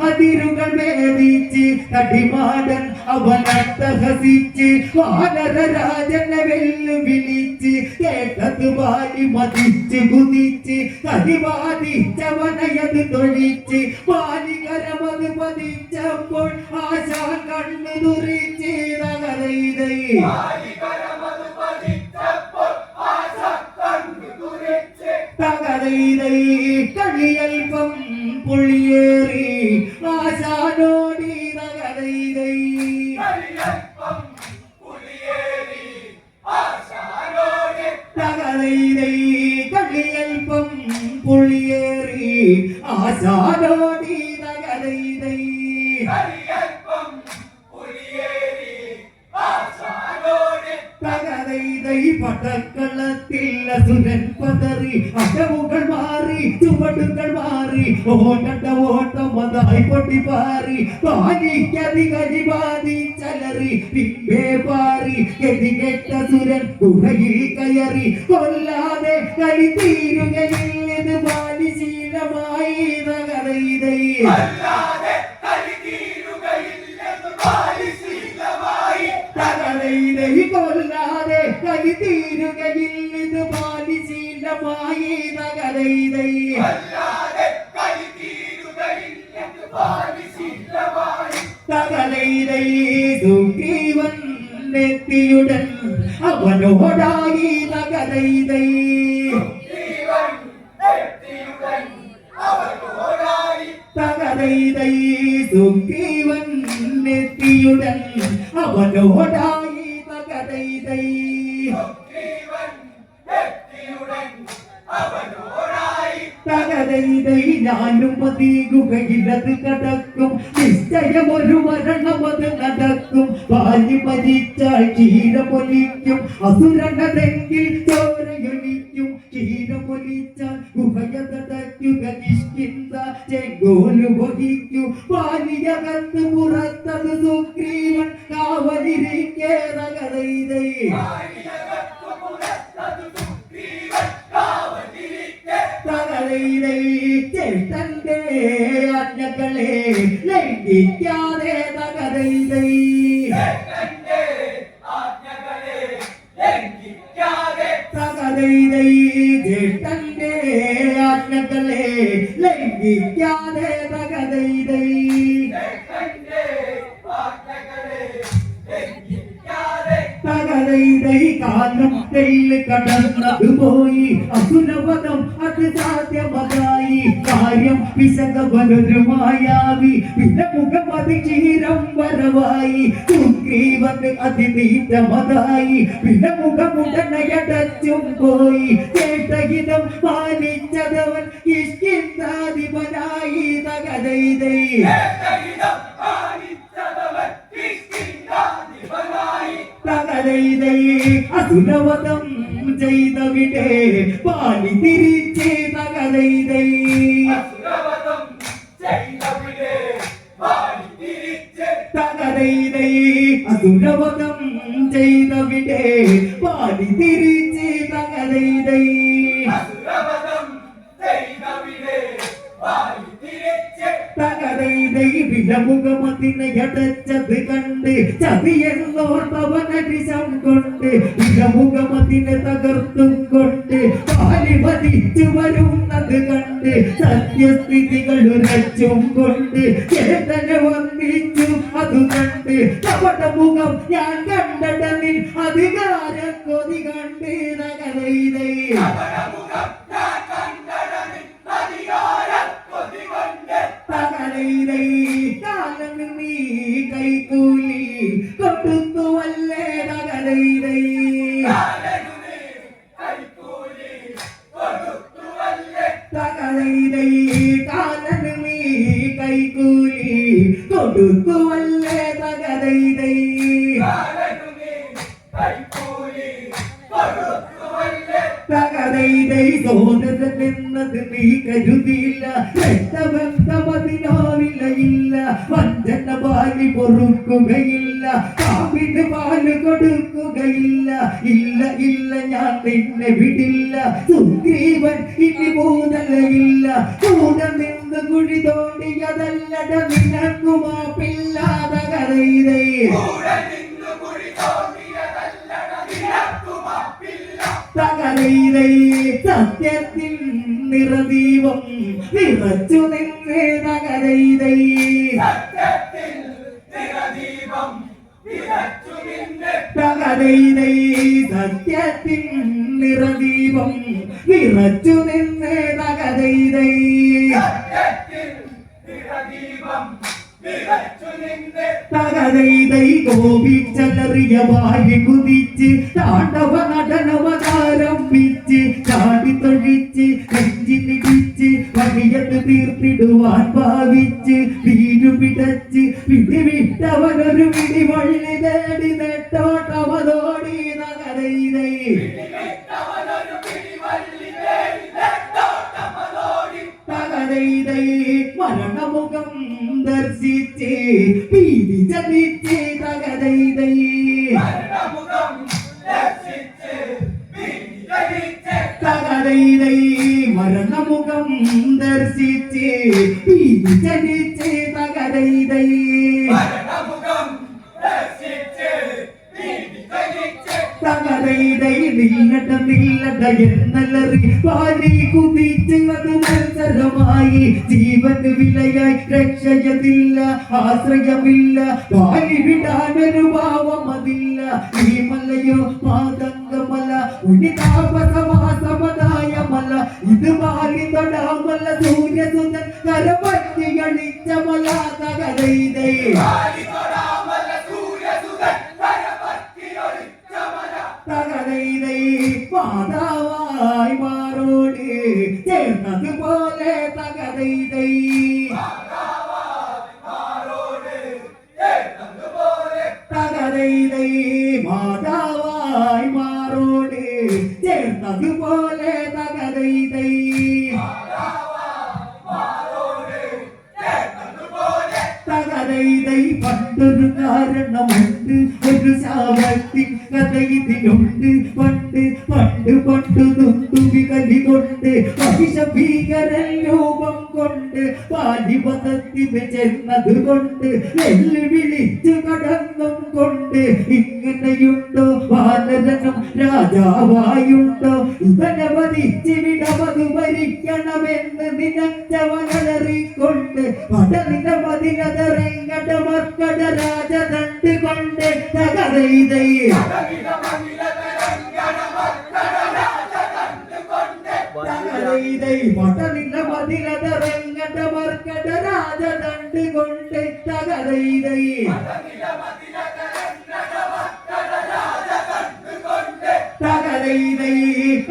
അതിരുകൾ വേദിച്ച് തടിമാടൻ അവനട്ടഹസിച്ച് വാനരരാജനെ വെല്ലുവിളിച്ച് കേട്ടത് വാരി മതിച്ച് കുതിച്ച് കരിവാദിച്ചവനയത് തൊഴിച്ച് വാലികരമത് പതിച്ചപ്പോൾ ആശാ കണ്ണു തുറിച്ച് നഗരയിതൈ തകരയിതൈ കളിയൽപ്പം പുളിയേറി തകരയിതൈ പടക്കളത്തിൽ അസുരൻ പതറി അടവുകൾ മാറി ചുവടുകൾ മാറി ഓട്ടട്ട ഓട്ടം അതായി പൊട്ടിപ്പാറി പാലിക്കതികരി ബാധിച്ചലറി പിമ്പേ പാറി ഗതികെട്ട സുരൻ ഗുഹയിൽ കയറി കൊല്ലാതെ കലി തീരുകയില്ലത് തകലയിലൈ സുഗ്രീവൻ നെത്തിയുടൻ അവനോടായി നഗരയിലൈ തകലയിലൈ സുഗ്രീവൻ നെത്തിയുടൻ അവനോടായി നഗരയിലൈ തകരയിലൈ ഞാനും പതികുകയിലത് കടക്കും നിശ്ചയമൊരു മരണമത് നടക്കും. പാഞ്ഞു മരിച്ചാൽ ക്ഷീരമൊലിക്കും അസുരണതെങ്കിൽ ചോരയൊലിക്കും. ക്ഷീരമൊലിച്ചാൽ ഗുഹയതടയ്ക്കുക കിഷ്കിന്ത ചെങ്കോലു വഹിക്കൂ. പാലിയകത്ത് പുറത്തത് സുഗ്രീവൻ കാവലിരിക്കേ ചേട്ടന്റെ ആജ്ഞകളെ ലംഘിക്കാതെ തകരയിലൈ തകരയിലൈ ചേട്ടന്റെ ആജ്ഞകളെ ലംഘിക്കാതെ തകരയിലൈ തകരയിലൈ കാലം തെല്ല് കടന്നത് അത് സാധ്യമതായി കാര്യം വിശകവനരുമായാവി പിന്നെ മുഖമതി ക്ഷീരം വരവായി. സുഗ്രീവന് അതിനീറ്റമതായി പിന്നെ മുഖമുടനയടച്ചും പോയി. കേട്ടഹിതം പാലിച്ചതവൻ ഇഷ്കിന്താധിപനായി തകരയിലൈ തകരയിലൈ അസുരവധം ചെയ്തവിടെ പാലി തിരിച്ച് തകരയിലൈ അസുരവധം ചെയ്തവിടെ പാലി തിരിച്ച് തകരയിലൈ വിലമുഖമതിനെ അടച്ചത് കണ്ട് ചതിയെന്നോർത്തവനരിശം കൊണ്ട് വിലമുഖമതിനെ തകർത്തും കൊണ്ട് പാലി മതിച്ചു വരുന്നത് കണ്ട് സത്യസ്ഥിതികൾ ഉരച്ചും കൊണ്ട് ചേതന വന്നിച്ചു അത് കണ്ട്. നമ്മുടെ മുഖം ഞാൻ കണ്ടടനിൽ അധികാര കൊതി കണ്ട് നഗരയിലേ. തകരയിലേ എന്നത് നീ കരുതിയില്ല. രക്തബന്ധമതിനാവിലയില്ല. വഞ്ചന പാലി പൊറുക്കുകയില്ല. കാവിന് പാൽ കൊടുക്കുകയില്ല. ഇല്ല ഇല്ല ഞാൻ നിന്നെ വിടില്ല. സുഗ്രീവൻ ഇനി മൂതലയില്ല കൂടെ നിന്ന് കുഴി തോണ്ടിയതല്ലട നിനക്കു മാപ്പില്ലാതെ കരയിതേ സത്യത്തിൽ നിറദീപം നിറച്ചു നിന്നേ തകരയിലേ തകരയിലേ സത്യത്തിൽ നിറദീപം നിറച്ചു നിന്നേ തകരയിലേ തകരയിലേ കോപിച്ചലറിയ വാരി കുതിച്ച് താണ്ഡവ നടനവതാരംഭിച്ച് ചാടി തൊഴിച്ച് നെഞ്ചിനിടിച്ച് വലിയത് തീർത്തിടുവാൻ ഭാവിച്ച് വീരു പിടച്ച് പിടിവിട്ടവനൊരു പിടിവള്ളി നേടി നെട്ടോട്ടമതോടി മരണമുഖം ദർശിച്ച് ജനിച്ച് തകരയിലേ തകരയിലേ നില്ലട നില്ലട പാടി കുതിച്ച് അത് മത്സരമായി ജീവന് വിലയായി രക്ഷയതില്ല ആശ്രയമില്ല. പാലി വിടാനൊരു ഭാവമതില്ല. ഈ മലയോ മാതങ്കമല ചേർന്നതുപോലെ തകരയിലേ തകരയിലേ മാതാവായി മാറോട്. ചേർന്നതുപോലെ ശാപത്തിൽ കഥ ഇതിലുണ്ട് പണ്ട് പണ്ട് പണ്ട് നൊന്തുവി കലികൊണ്ട് ഭീകരൻ രൂപം കൊണ്ട് പാലിപതത്തിന് ചെന്നത് കൊണ്ട് വെല്ലുവിളിച്ചു കടന്നും കൊണ്ട് ഇങ്ങനെയുണ്ടോ വാനരനും രാജാവായുണ്ടോ? ഇവനെ വധിച്ച് വിടമത് ഭരിക്കണമെന്ന് നിനച്ചവനറിക്കൊണ്ട് പടലിന മതിലതറങ്ങട മക്കട രാജതണ്ട് കൊണ്ട് തകരയിതയെ തകരയിതൈ മതിലത മതിലതറങ്ങട മർക്കട രാജതണ്ട് കൊണ്ട് തകരയിതൈ തകരയിതൈ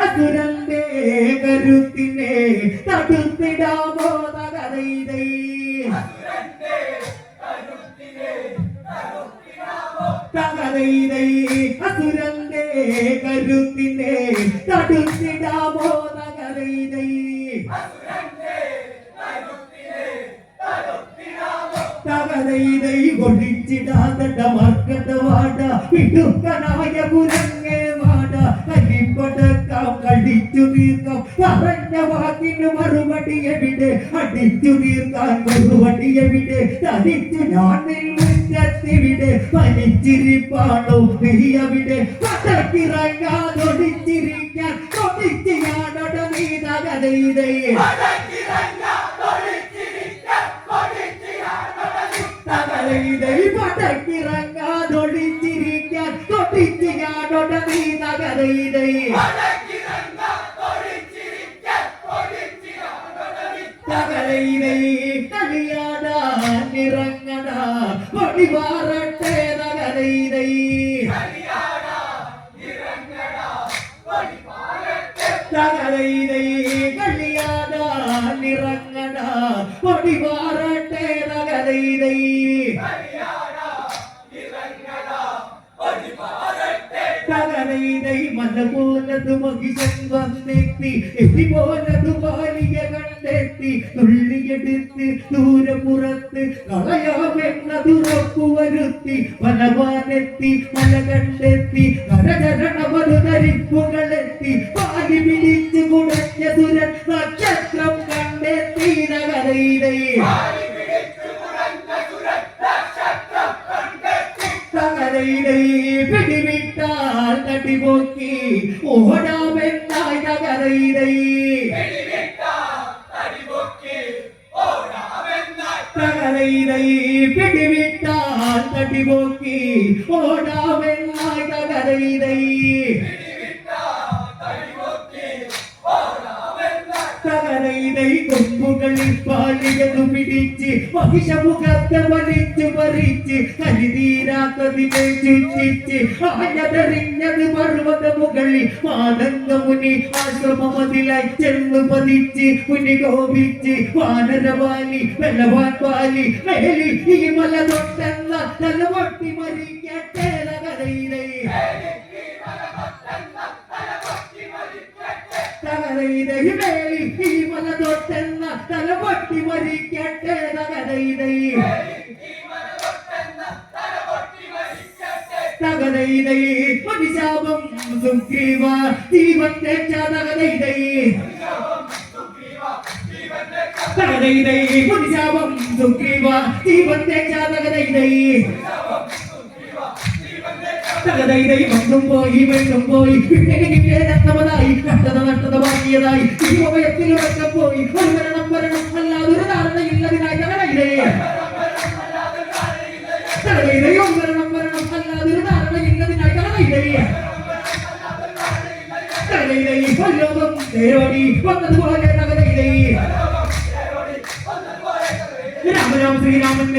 അസുരന്റെ കരുത്തിനെ തടുത്തിടാമോ തകരയിതൈ ഒഴിച്ചിടാതട മർക്കട്ട വാട. പിടുക്കനായ കുരങ്ങേ വാട കരിപ്പടക്കാം കടിച്ചു തീർക്കാം. പറഞ്ഞ വാക്കിന് മറുപടി എവിടെ? അടിച്ചു തീർക്കാൻ മറുപടി എവിടെ? തടിച്ചു ഞാൻ മുറ്റത്തിവിടെ. പനിച്ചിരിപ്പാണോ നീ അവിടെ പടക്കിറങ്ങാതൊടിച്ചിരിക്കാൻ കൊടിച്ച് ഞാനോട നീ തകരയിതേ തകരയിതൈ പടക്കിറങ്ങാതൊടിച്ചിരിക്കാൻ കൊടിച്ച് ഞാനോട നീ തകരയിതൈ തകരയിതൈ കളിയാടാൻ നിറങ്ങടാ പൊടിവാറട്ടെ വന്നെത്തി. എത്തി പോലതു ബാലിക കണ്ടെത്തി തുള്ളിയെടുത്ത് ദൂരപ്പുറത്ത് കളയാമെന്നതുറപ്പു വരുത്തി വനവാനെത്തി മല കണ്ടെത്തി. കരകരണമതു ധരിപ്പുകളെത്തി പാലി പിടിച്ചു കുടഞ്ഞ സുരൻ നക്ഷത്രം കണ്ടെത്തി. നഗരയിലെ തകരയിലെ പിടിവിട്ടാൽ തട്ടിപോക്കി. ഓടാമെന്നായി തകരയിലെ തകരയിലെ പിടിവിട്ടാൽ തട്ടിപോക്കി ഓടാമെന്നായി തകരയിലെ തകരയിലെ കൊമ്പുകളിൽ പാലികതു പിടിച്ച് മഹിഷമുഖത്തെ വലിച്ചു മറിച്ച് കരിതീരാത്തതിനെ ചുറ്റിച്ച് ആഞ്ഞതറിഞ്ഞത് പർവത മുകളിൽ മാതംഗ മുനി ആശ്രമമതിലായി ചെന്നു പതിച്ച് മുനി കോപിച്ച് വാനരവാലി വെള്ളവാൻ പാലി മേലി ഈ മല തൊട്ടെന്ന തല പൊട്ടി മരിക്കട്ടെ. തകരയിലെ തകരയിലെ മേലി പൊട്ടി മരിക്കട്ടെ തകരയിലെ തകരയിലെ മനുശാപം സുഗ്രീവ ജീവന്റെ തകരയിലെ തകരയിലെ മനുശാപം സുഗ്രീവ ജീവന്റെ തകരയിലെ തകതൈതൈ വന്നും പോയി വെള്ളും പോയി. പിന്നെ രക്തമതായി കഷ്ടത നഷ്ടത വാങ്ങിയതായി. ഈ ഉപയത്തിൽ ഉറക്കം പോയി ഒരു മരണം വരണം അല്ലാതൊരു ധാരണയില്ലതിനായി തകതൈതൈ തകതൈതൈ ഒരു മരണം വരണം അല്ലാതൊരു ധാരണയില്ലതിനായി തകതൈതൈ തകതൈതൈ വല്ലോകം തേരോടി വന്നതുപോലെ തകതൈതൈ രാമരാം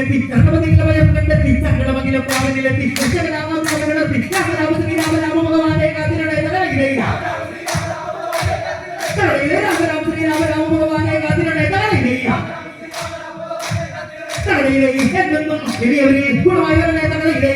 എത്തി ചക്രപതിയുടെ ഭയം കണ്ടെത്തി ചക്രമകിലും രാമനിലെത്തി ഉച്ചകരാമം നടത്തി രാമരാമ ഭഗവാനെ കാത്തിരുടെ തലയിലെ രാമരാം ശ്രീരാമ തലയിലെ എന്നെന്നും വലിയവരെ ഗുണമായവരുടെ തലയിലെ